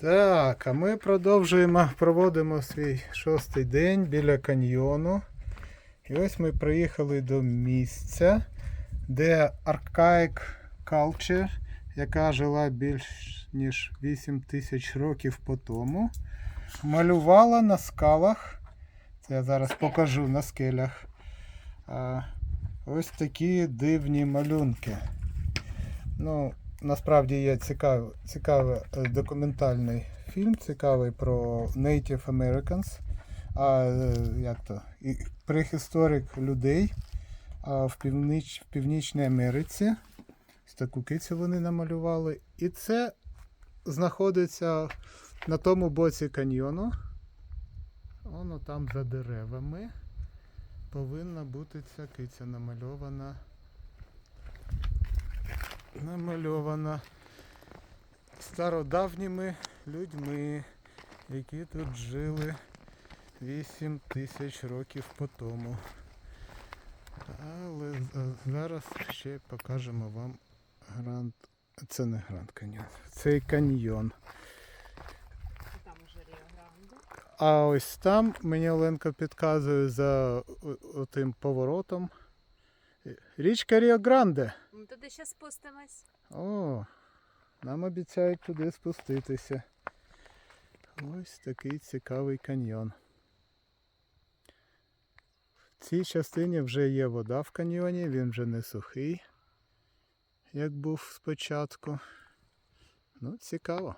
Так, а ми продовжуємо, проводимо свій шостий день біля каньйону. І ось ми приїхали до місця, де Archaic Culture, яка жила більш ніж 8 тисяч років по тому, малювала на скалах. Це я зараз покажу на скелях. Ось такі дивні малюнки. Ну, насправді є цікавий, цікавий е, документальний фільм, цікавий про Native Americans, а, е, як то, і прихісторик людей а, в, північ, в Північній Америці. Таку кицю вони намалювали. І це знаходиться на тому боці каньйону. Воно там за деревами. Повинна бути ця киця намальована намальована стародавніми людьми, які тут жили 8 тисяч років по тому. Але зараз ще покажемо вам гранд. Це не гранд каньйон, цей каньйон. А ось там мені Оленка підказує за тим поворотом. Річка Ріо Гранде. Ми туди ще спустимось. О, нам обіцяють туди спуститися. Ось такий цікавий каньйон. В цій частині вже є вода в каньйоні, він вже не сухий, як був спочатку. Ну, цікаво.